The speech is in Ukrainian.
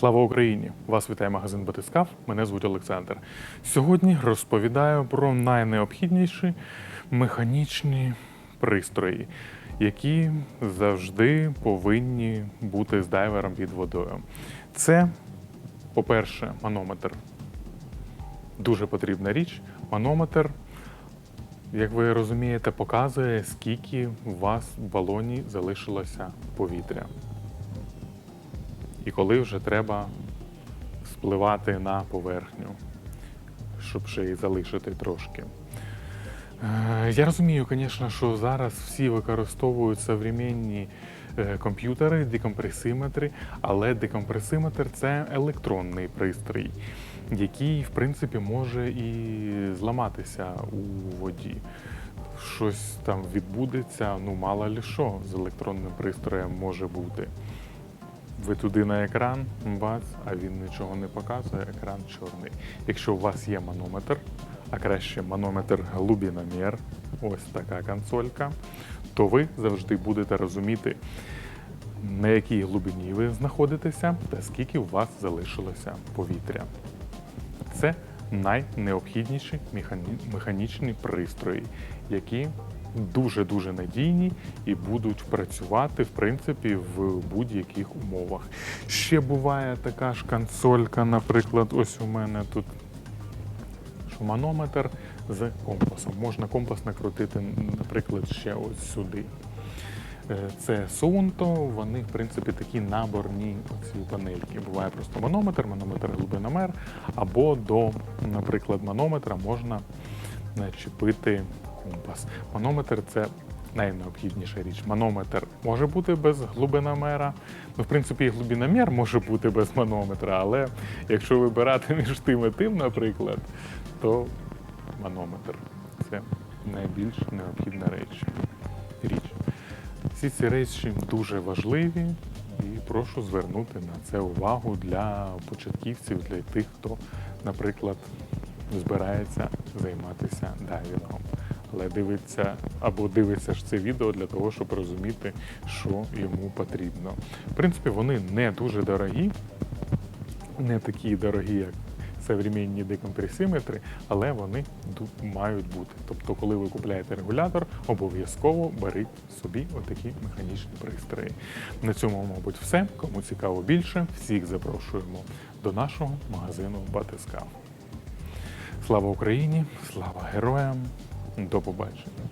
Слава Україні! Вас вітає магазин Батискав. Мене звуть Олександр. Сьогодні розповідаю про найнеобхідніші механічні пристрої, які завжди повинні бути з дайвером під водою. Це, по-перше, манометр. Дуже потрібна річ. Манометр, як ви розумієте, показує, скільки у вас в балоні залишилося повітря. І коли вже треба спливати на поверхню, щоб ще й залишити трошки. Е, Я розумію, звісно, що зараз всі використовують современні е, комп'ютери, декомпресиметри, але декомпресиметр це електронний пристрій, який, в принципі, може і зламатися у воді. Щось там відбудеться, ну мало ли що з електронним пристроєм може бути. Ви туди на екран, бац, а він нічого не показує, екран чорний. Якщо у вас є манометр, а краще манометр глибиномір, ось така консолька, то ви завжди будете розуміти, на якій глибині ви знаходитеся та скільки у вас залишилося повітря. Це найнеобхідніші механічні пристрої, які дуже-дуже надійні і будуть працювати в принципі в будь-яких умовах. Ще буває така ж консолька, наприклад, ось у мене тут шуманометр з компасом. Можна компас накрутити, наприклад, ще ось сюди. Е, Це Сунто, вони, в принципі, такі наборні ці панельки. Буває просто манометр, манометр глибиномер, або до, наприклад, манометра можна начепити компас. Манометр це найнеобхідніша річ. Манометр може бути без глибиномера. Ну, в принципі, і глибиномір може бути без манометра, але якщо вибирати між тим і тим, наприклад, то манометр це найбільш необхідна річ. річ. Всі ці речі дуже важливі і прошу звернути на це увагу для початківців, для тих, хто, наприклад, збирається займатися дайвінгом. Але дивиться або дивиться ж це відео для того, щоб розуміти, що йому потрібно. В принципі, вони не дуже дорогі, не такі дорогі, як современні декомпресиметри, але вони мають бути. Тобто, коли ви купуєте регулятор, обов'язково беріть собі отакі механічні пристрої. На цьому, мабуть, все. Кому цікаво більше, всіх запрошуємо до нашого магазину Батискав. Слава Україні! Слава героям! До побачення!